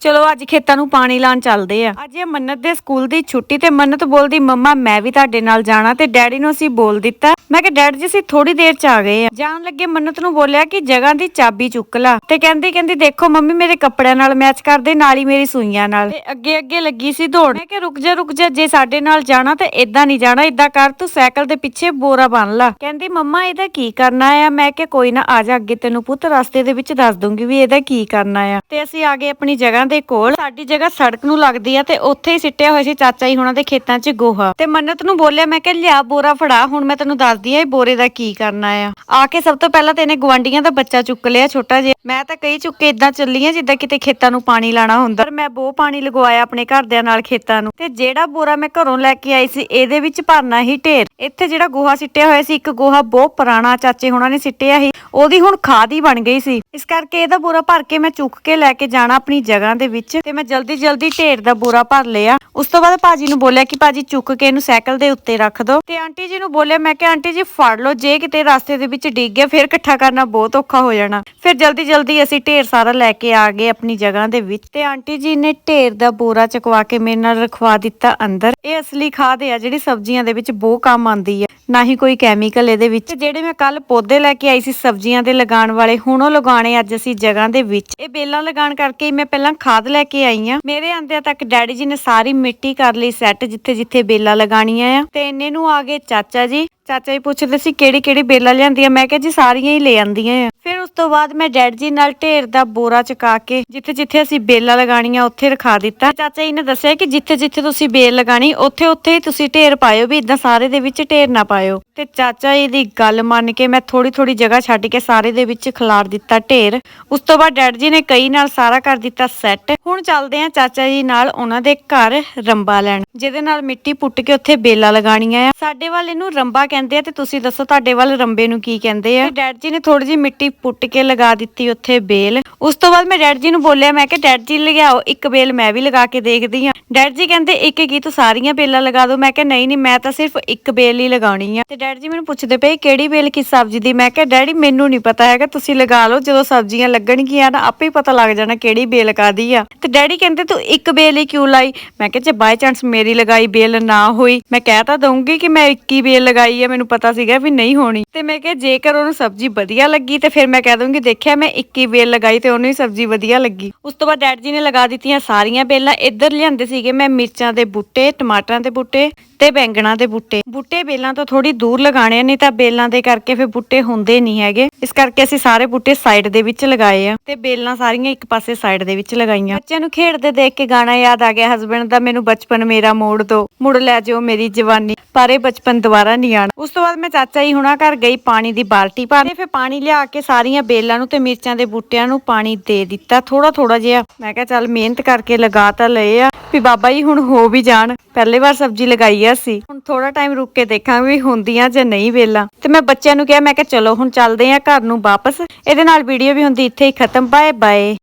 ਚਲੋ ਅੱਜ ਖੇਤਾਂ ਨੂੰ ਪਾਣੀ ਲਾਉਣ ਚੱਲਦੇ ਆ। ਅੱਜ ਇਹ ਮੰਨਤ ਦੇ ਸਕੂਲ ਦੀ ਛੁੱਟੀ ਤੇ ਮੰਨਤ ਬੋਲਦੀ, ਮੰਮਾ, ਮੈਂ ਵੀ ਤੁਹਾਡੇ ਨਾਲ ਜਾਣਾ ਤੇ ਡੈਡੀ ਨੂੰ ਅਸੀਂ ਬੋਲ ਦਿੱਤਾ। ਮੈਂ ਕਿ ਡੈਡ ਜੀ, ਅਸੀਂ ਥੋੜੀ ਦੇਰ ਚ ਆ ਗਏ ਆ। ਜਾਣ ਲੱਗੇ ਮੰਨਤ ਨੂੰ ਬੋਲਿਆ ਕਿ ਜਗ੍ਹਾ ਦੀ ਚਾਬੀ ਚੁੱਕ ਲਾ। ਤੇ ਕਹਿੰਦੀ ਕਹਿੰਦੀ, ਦੇਖੋ ਮੰਮੀ, ਮੇਰੇ ਕੱਪੜਿਆਂ ਨਾਲ ਮੈਚ ਕਰਦੇ, ਨਾਲ ਹੀ ਮੇਰੀ ਸੂਈਆਂ ਨਾਲ। ਤੇ ਅੱਗੇ ਅੱਗੇ ਲੱਗੀ ਸੀ ਦੌੜ। ਮੈਂ ਕਿ ਰੁਕ ਜਾ ਰੁਕ ਜਾ, ਜੇ ਸਾਡੇ ਨਾਲ ਜਾਣਾ ਤੇ ਇਦਾਂ ਨਹੀਂ ਜਾਣਾ ਇਦਾਂ ਕਰ, ਤੂੰ ਸਾਈਕਲ ਦੇ ਪਿੱਛੇ ਬੋਰਾ ਬੰਨ ਲਾ। ਕਹਿੰਦੀ, ਮੰਮਾ, ਇਹਦਾ ਕੀ ਕਰਨਾ ਆ? ਮੈਂ ਕਿ ਕੋਈ ਨਾ, ਆ ਜਾ ਅੱਗੇ ਤੈਨੂੰ ਪੁੱਤ, ਰਸਤੇ ਦੇ ਵਿੱਚ ਦੱਸ ਦੂੰਗੀ ਵੀ ਇਹਦਾ ਕੀ ਕਰਨਾ ਆ। ਤੇ ਅਸੀਂ ਆ ਗਏ ਆਪਣੀ ਜਗ੍ਹਾ ਦੇ ਕੋਲ ਸਾਡੀ ਜਗ੍ਹਾ ਸੜਕ ਨੂੰ ਲੱਗਦੀ ਆ ਤੇ ਉੱਥੇ ਹੀ ਸਿੱਟਿਆ ਹੋਇਆ ਸੀ ਚਾਚਾ ਜੀ ਹੁਣਾਂ ਦੇ ਖੇਤਾਂ 'ਚ ਗੋਹਾ। ਤੇ ਮੰਨਤ ਨੂੰ ਬੋਲਿਆ, ਮੈਂ ਕਿ ਲਿਆ ਬੋਰਾ ਫੜਾ, ਹੁਣ ਮੈਂ ਤੈਨੂੰ ਦੱਸਦੀ ਆ ਇਹ ਬੋਰੇ ਦਾ ਕੀ ਕਰਨਾ ਆ। ਆ ਕੇ ਸਭ ਤੋਂ ਪਹਿਲਾਂ ਤੇ ਇਹਨੇ ਗਵਾਂਡੀਆਂ ਦਾ ਬੱਚਾ ਚੁੱਕ ਲਿਆ ਛੋਟਾ ਜਿਹਾ। ਮੈਂ ਤਾਂ ਕਈ ਚੁੱਕ ਕੇ ਇਦਾਂ ਚੱਲੀ ਆ, ਜਿੱਦਾਂ ਕਿਤੇ ਖੇਤਾਂ ਨੂੰ ਪਾਣੀ ਲਾਣਾ ਹੁੰਦਾ। ਪਰ ਮੈਂ ਬਹੁਤ ਪਾਣੀ ਲਗਵਾਇਆ ਆਪਣੇ ਘਰਦਿਆਂ ਨਾਲ ਖੇਤਾਂ ਨੂੰ। ਤੇ ਜਿਹੜਾ ਬੋਰਾ ਮੈਂ ਘਰੋਂ ਲੈ ਕੇ ਆਈ ਸੀ, ਇਹਦੇ ਵਿੱਚ ਭਰਨਾ ਹੀ ਢੇਰ। ਇੱਥੇ ਜਿਹੜਾ ਗੋਹਾ ਸਿੱਟਿਆ ਹੋਇਆ ਸੀ, ਇੱਕ ਗੋਹਾ ਬਹੁਤ ਪੁਰਾਣਾ ਚਾਚੇ ਹੁਣਾਂ ਨੇ ਸਿੱਟਿਆ ਸੀ, ਉਹਦੀ ਹੁਣ ਖਾਦ ਹੀ ਬਣ ਗਈ ਸੀ। ਇਸ ਕਰਕੇ ਇਹਦਾ ਬੋਰਾ ਭਰ ਕੇ ਮੈਂ ਚੁੱਕ ਕੇ ਲੈ ਕੇ ਜਾਣਾ ਆਪਣੀ ਜਗ੍ਹਾ ਦੇ ਵਿੱਚ ਤੇ ਮੈਂ ਜਲਦੀ ਜਲਦੀ ਢੇਰ ਦਾ ਬੋਰਾ ਭਰ ਲਿਆ। ਉਸ ਤੋਂ ਬਾਅਦ ਭਾਜੀ ਨੂੰ ਬੋਲਿਆ ਕਿ ਭਾਜੀ ਚੁੱਕ ਕੇ ਇਹਨੂੰ ਸਾਈਕਲ ਦੇ ਉੱਤੇ ਰੱਖ ਦਿਓ ਤੇ ਆਂਟੀ ਜੀ ਨੂੰ ਬੋਲਿਆ, ਮੈਂ ਕਿ ਆਂਟੀ ਜੀ, ਫੜ ਲਓ, ਜੇ ਕਿਤੇ ਰਸਤੇ ਦੇ ਵਿੱਚ ਡਿੱਗ ਗਿਆ, ਫਿਰ ਇਕੱਠਾ ਕਰਨਾ ਬਹੁਤ ਔਖਾ ਹੋ ਜਾਣਾ। ਫਿਰ ਜਲਦੀ ਜਲਦੀ ਅਸੀਂ ਢੇਰ ਸਾਰਾ ਲੈ ਕੇ ਆ ਗਏ ਆਪਣੀ ਜਗ੍ਹਾ ਦੇ ਵਿੱਚ। ਤੇ ਆਂਟੀ ਜੀ ਨੇ ਢੇਰ ਦਾ ਬੋਰਾ ਚਕਵਾ ਕੇ ਮੇਰੇ ਨਾਲ ਰਖਵਾ ਦਿੱਤਾ ਅੰਦਰ। ਇਹ ਅਸਲੀ ਖਾਦ ਹੈ ਜਿਹੜੀ ਸਬਜ਼ੀਆਂ ਦੇ ਵਿੱਚ ਬਹੁਤ ਕੰਮ ਆਉਂਦੀ ਹੈ ਨਾ ਹੀ ਕੋਈ ਕੈਮੀਕਲ ਇਹਦੇ ਵਿੱਚ। ਜਿਹੜੇ ਮੈਂ ਕੱਲ ਪੌਦੇ ਲੈ ਕੇ ਆਈ ਸੀ ਸਬਜ਼ੀਆਂ ਦੇ ਲਗਾਉਣ ਵਾਲੇ, ਹੁਣ ਉਹ ਲਗਾਉਣੇ ਅੱਜ ਅਸੀਂ ਜਗ੍ਹਾ ਦੇ ਵਿੱਚ। ਇਹ ਬੇਲਾਂ ਲਗਾਉਣ ਕਰਕੇ ਮੈਂ ਪਹਿਲਾਂ ਖਾਦ ਲੈ ਕੇ ਆਈ ਆ। ਮੇਰੇ ਆਂਦਿਆਂ ਤੱਕ ਡੈਡੀ ਜੀ ਨੇ ਸਾਰੀ ਮਿੱਟੀ ਕਰ ਲਈ ਸੈੱਟ ਜਿੱਥੇ ਜਿੱਥੇ ਬੇਲਾਂ ਲਗਾਣੀਆਂ ਆ। ਤੇ ਇਹਨੇ ਨੂੰ ਆ ਗਏ ਚਾਚਾ ਜੀ। ਚਾਚਾ ਜੀ ਪੁੱਛਦੇ ਸੀ ਕਿਹੜੀ ਕਿਹੜੀ ਬੇਲਾਂ ਲਿਆਂਦੀਆਂ। ਮੈਂ ਕਿਹਾ ਜੀ ਸਾਰੀਆਂ ਹੀ ਲੈ ਆਂਦੀਆਂ ਆ। ਫਿਰ ਉਸ ਤੋਂ ਬਾਅਦ ਮੈਂ ਡੈਡ ਜੀ ਨਾਲ ਢੇਰ ਦਾ ਬੋਰਾ ਚੁਕਾ ਕੇ ਜਿੱਥੇ ਜਿੱਥੇ ਅਸੀਂ ਬੇਲਾਂ ਲਗਾਣੀਆਂ ਉੱਥੇ ਰਖਾ ਦਿੱਤਾ। ਚਾਚਾ ਜੀ ਨੇ ਦੱਸਿਆ ਕਿ ਜਿੱਥੇ ਜਿੱਥੇ ਤੁਸੀਂ ਬੇਲ ਲਗਾਣੀ ਉੱਥੇ ਉੱਥੇ ਹੀ ਤੁਸੀਂ ਢੇਰ ਪਾਇਓ ਵੀ ਇਦਾਂ ਸਾਰੇ ਦੇ ਵਿੱਚ ਢੇਰ ਨਾ ਪਾਇਓ। ਤੇ ਚਾਚਾ ਜੀ ਦੀ ਗੱਲ ਮੰਨ ਕੇ ਮੈਂ ਥੋੜੀ ਥੋੜੀ ਜਗ੍ਹਾ ਛੱਡ ਕੇ ਸਾਰੇ ਦੇ ਵਿੱਚ ਖਿਲਾਰ ਦਿੱਤਾ ਢੇਰ। ਉਸ ਤੋਂ ਬਾਅਦ ਡੈਡ ਜੀ ਨੇ ਕਈ ਨਾਲ ਸਾਰਾ ਕਰ ਦਿੱਤਾ ਸੈੱਟ। ਹੁਣ ਚੱਲਦੇ ਆ ਚਾਚਾ ਜੀ ਨਾਲ ਉਹਨਾਂ ਦੇ ਘਰ ਰੰਬਾ ਲੈਣ, ਜਿਹਦੇ ਨਾਲ ਮਿੱਟੀ ਪੁੱਟ ਕੇ ਉੱਥੇ ਬੇਲਾਂ ਲਗਾਣੀਆਂ ਆ। ਸਾਡੇ ਵੱਲ ਇਹਨੂੰ ਰੰਬਾ ਕਹਿੰਦੇ ਆ ਤੇ ਤੁਸੀਂ ਦੱਸੋ ਤੁਹਾਡੇ ਵੱਲ ਰੰਬੇ ਨੂੰ ਕੀ ਕਹਿੰਦੇ ਆ? ਡੈਡ ਜੀ ਨੇ ਥੋੜੀ ਜਿਹੀ ਮਿੱਟੀ ਪੁੱਟ ਕੇ ਲਗਾ ਦਿੱਤੀ ਉੱਥੇ ਬੇਲ। ਉਸ ਤੋਂ ਬਾਅਦ ਮੈਂ ਡੈਡ ਜੀ ਨੂੰ ਬੋਲਿਆ, ਮੈਂ ਕਿ ਡੈਡ ਜੀ ਲਗਾਓ ਇੱਕ ਬੇਲ ਮੈਂ ਵੀ ਲਗਾ ਕੇ ਦੇਖਦੀ ਆ ਡੈਡ ਜੀ ਕਹਿੰਦੇ, ਇੱਕ ਕੀ ਤੂੰ ਸਾਰੀਆਂ ਬੇਲਾਂ ਲਗਾ ਦੋ। ਮੈਂ ਕਿਹਾ, ਨਹੀਂ ਨਹੀਂ, ਮੈਂ ਤਾਂ ਸਿਰਫ ਇੱਕ ਬੇਲ ਹੀ ਲਗਾਉਣੀ ਆ। ਤੇ ਡੈਡ ਜੀ ਮੈਨੂੰ ਪੁੱਛਦੇ ਪਏ, ਕਿਹੜੀ ਬੇਲ, ਕਿਸ ਸਬਜ਼ੀ ਦੀ? ਮੈਂ ਕਿਹਾ, ਡੈਡੀ, ਮੈਨੂੰ ਨਹੀਂ ਪਤਾ ਹੈਗਾ, ਤੁਸੀਂ ਲਗਾ ਲਓ, ਜਦੋਂ ਸਬਜ਼ੀਆਂ ਲੱਗਣਗੀਆਂ ਨਾ, ਆਪੇ ਹੀ ਪਤਾ ਲੱਗ ਜਾਣਾ ਕਿਹੜੀ ਬੇਲ ਕਾਦੀ ਆ। ਤੇ ਡੈਡੀ ਕਹਿੰਦੇ, ਤੂੰ ਇੱਕ ਬੇਲ ਹੀ ਕਿਉਂ ਲਾਈ? ਮੈਂ ਕਿਹਾ, ਜੇ ਬਾਈ ਚਾਂਸ ਮੇਰੀ ਲਗਾਈ ਬੇਲ ਨਾ ਹੋਈ, ਮੈਂ ਕਹਿ ਤਾਂ ਦਊਂਗੀ ਕਿ ਮੈਂ ਇੱਕ ਹੀ ਬੇਲ ਲਗਾਈ ਆ। ਮੈਨੂੰ ਪਤਾ ਸੀਗਾ ਵੀ ਨਹੀਂ ਹੋਣੀ। ਤੇ ਮੈਂ ਕਿਹਾ ਜੇਕਰ ਉਹਨੂੰ ਸਬਜ਼ੀ ਵਧੀਆ ਲੱਗੀ ਤੇ ਫਿਰ ਮੈਂ ਕਹਿ ਦੂੰਗੀ ਦੇਖਿਆ ਮੈਂ ਇੱਕ ਹੀ ਬੇਲ ਲਗਾਈ ਤੇ ਉਹਨੂੰ ਹੀ ਸਬਜ਼ੀ ਵਧੀਆ ਲੱਗੀ। ਉਸ ਤੋਂ ਬਾਅਦ ਡੈਡ ਜੀ ਨੇ ਲਗਾ ਦਿੱਤੀਆਂ ਸਾਰੀਆਂ ਬੇਲਾਂ ਇੱਧਰ ਲਿਆਂਦੇ ਸੀਗੇ ਮੈਂ ਮਿਰਚਾਂ ਦੇ ਬੂਟੇ ਟਮਾਟਰਾਂ ਦੇ ਬੂਟੇ ਤੇ ਬੈਂਗਣਾ ਦੇ ਬੂਟੇ। ਬੂਟੇ ਬੇਲਾਂ ਤੋਂ ਥੋੜੀ ਦੂਰ ਲਗਾਣੇ ਆ, ਨਹੀਂ ਤਾਂ ਬੇਲਾਂ ਦੇ ਕਰਕੇ ਫਿਰ ਬੂਟੇ ਹੁੰਦੇ ਨਹੀਂ ਹੈਗੇ। ਇਸ ਕਰਕੇ ਅਸੀਂ ਸਾਰੇ ਬੂਟੇ ਸਾਈਡ ਦੇ ਵਿੱਚ ਲਗਾਏ ਆ ਤੇ ਬੇਲਾਂ ਸਾਰੀਆਂ ਇੱਕ ਪਾਸੇ ਸਾਈਡ ਦੇ ਵਿੱਚ ਲਗਾਈਆਂ। ਬੱਚਿਆਂ ਨੂੰ ਖੇਡਦੇ ਦੇਖ ਕੇ ਗਾਣਾ ਯਾਦ ਆ ਗਿਆ। ਹਸਬੰਡ ਦਾ ਮੈਨੂੰ ਬਚਪਨ ਮੇਰਾ ਮੋੜ ਦੋ ਮੁੜ ਲੈ ਜਾਓ ਮੇਰੀ ਜਵਾਨੀ। ਪਰ ਇਹ ਬਚਪਨ ਦੁਬਾਰਾ ਨਹੀਂ ਆਣਾ ਉਸ ਤੋਂ ਬਾਅਦ ਮੈਂ ਚਾਚਾ ਜੀ ਹੁਣਾਂ ਘਰ ਗਈ ਪਾਣੀ ਦੀ ਬਾਲਟੀ ਭਰਨੇ। ਫਿਰ ਪਾਣੀ ਲਿਆ ਕੇ ਸਾਰੀਆਂ ਬੇਲਾਂ ਨੂੰ ਤੇ ਮਿਰਚਾਂ ਦੇ ਬੂਟਿਆਂ ਨੂੰ ਪਾਣੀ ਦੇ ਦਿੱਤਾ। ਥੋੜਾ ਥੋੜਾ ਜਿਹਾ। ਮੈਂ ਕਿਹਾ, ਚੱਲ ਮਿਹਨਤ ਕਰਕੇ ਲਗਾ ਤਾਂ ਲਏ ਆ। ਵੀ ਬਾਬਾ ਜੀ ਹੁਣ ਹੋ ਵੀ ਜਾਣ। ਪਹਿਲੇ ਵਾਰ ਸਬਜ਼ੀ ਲਗਾਈ ਆ ਸੀ। ਹੁਣ ਥੋੜਾ ਟਾਈਮ ਰੁਕ ਕੇ ਦੇਖਾਂਗੇ ਵੀ ਹੁੰਦੀਆਂ ਜਾਂ ਨਹੀਂ ਵੇਲਾਂ। ਤੇ ਮੈਂ ਬੱਚਿਆਂ ਨੂੰ ਕਿਹਾ, ਮੈਂ ਕਿਹਾ, ਚਲੋ ਹੁਣ ਚੱਲਦੇ ਆ ਘਰ ਨੂੰ ਵਾਪਸ। ਇਹਦੇ ਨਾਲ ਵੀਡੀਓ ਵੀ ਹੁੰਦੀ, ਇੱਥੇ ਹੀ ਖਤਮ। Bye bye